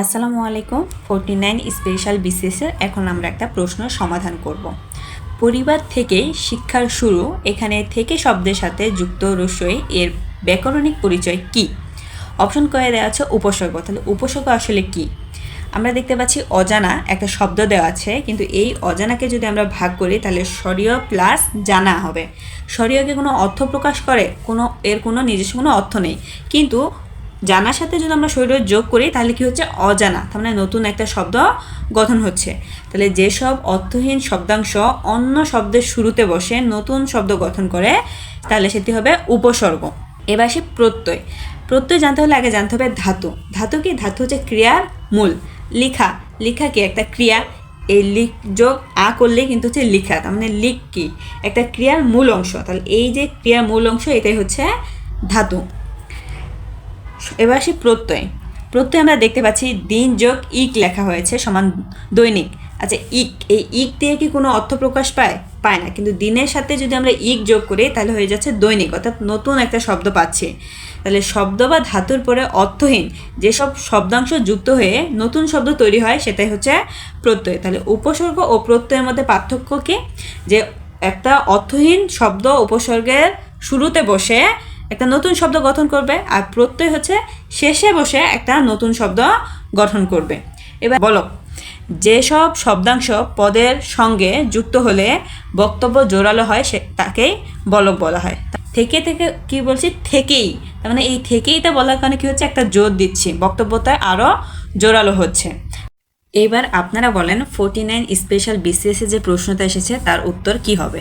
আসসালামু আলাইকুম। Forty nine special বিসিএসের এখন আমরা একটা প্রশ্ন সমাধান করব। পরিবার থেকেই শিক্ষার শুরু, এখানে থেকে শব্দের সাথে যুক্ত রসই এর ব্যাকরণিক পরিচয় কি? অপশন কয়ে দেওয়া আছে উপসর্গ। তাহলে উপসর্গ আসলে কি? আমরা দেখতে পাচ্ছি অজানা একটা শব্দ দেওয়া আছে, কিন্তু এই অজানাকে যদি আমরা ভাগ করি, তাহলে স্বরীয় প্লাস জানা হবে। স্বরীয়কে কোনো অর্থ প্রকাশ করে, কোনো, এর কোনো নিজস্ব কোনো অর্থ নেই। কিন্তু জানার সাথে যদি আমরা শরীর যোগ করি, তাহলে কি হচ্ছে? অজানা। তার মানে নতুন একটা শব্দ গঠন হচ্ছে। তাহলে যেসব অর্থহীন শব্দাংশ অন্য শব্দের শুরুতে বসে নতুন শব্দ গঠন করে, তাহলে সেটি হবে উপসর্গ। এবার সে প্রত্যয়। প্রত্যয় জানতে হলে আগে জানতে হবে ধাতু। ধাতু কি? ধাতু হচ্ছে ক্রিয়ার মূল। লিখা। লিখা কি? একটা ক্রিয়া। এই লিখ, যোগ, আ করলে কিন্তু হচ্ছে লিখা। তার মানে লিখ কি? একটা ক্রিয়ার মূল অংশ। তাহলে এই যে ক্রিয়ার মূল অংশ, এটাই হচ্ছে ধাতু। এবার আসি প্রত্যয়। প্রত্যয় আমরা দেখতে পাচ্ছি দিন, যোগ, ইক লেখা হয়েছে সমান দৈনিক। আচ্ছা ইক, এই ইক দিয়ে কি কোনো অর্থ প্রকাশ পায়? পায় না। কিন্তু দিনের সাথে যদি আমরা ইক যোগ করি, তাহলে হয়ে যাচ্ছে দৈনিক। অর্থাৎ নতুন একটা শব্দ পাচ্ছি। তাহলে শব্দ বা ধাতুর পরে অর্থহীন, যেসব শব্দাংশ যুক্ত হয়ে নতুন শব্দ তৈরি হয়, সেটাই হচ্ছে প্রত্যয়। তাহলে উপসর্গ ও প্রত্যয়ের মধ্যে পার্থক্য কি? যে একটা অর্থহীন শব্দ উপসর্গের শুরুতে বসে একটা নতুন শব্দ গঠন করবে আর প্রত্যয় হচ্ছে শেষে বসে একটা নতুন শব্দ গঠন করবে। এবার বলো, যেসব শব্দাংশ পদের সঙ্গে যুক্ত হলে বক্তব্য জোরালো হয় সে তাকেই বলক বলা হয়। থেকে থেকে কি বলছি? থেকেই। তার মানে এই থেকেইটা বলার কারণে কি হচ্ছে? একটা জোর দিচ্ছি। বক্তব্যটা আরও জোরালো হচ্ছে। এবার আপনারা বলেন, ফোর্টি নাইন স্পেশাল বিসিএসে যে প্রশ্নটা এসেছে, তার উত্তর কি হবে?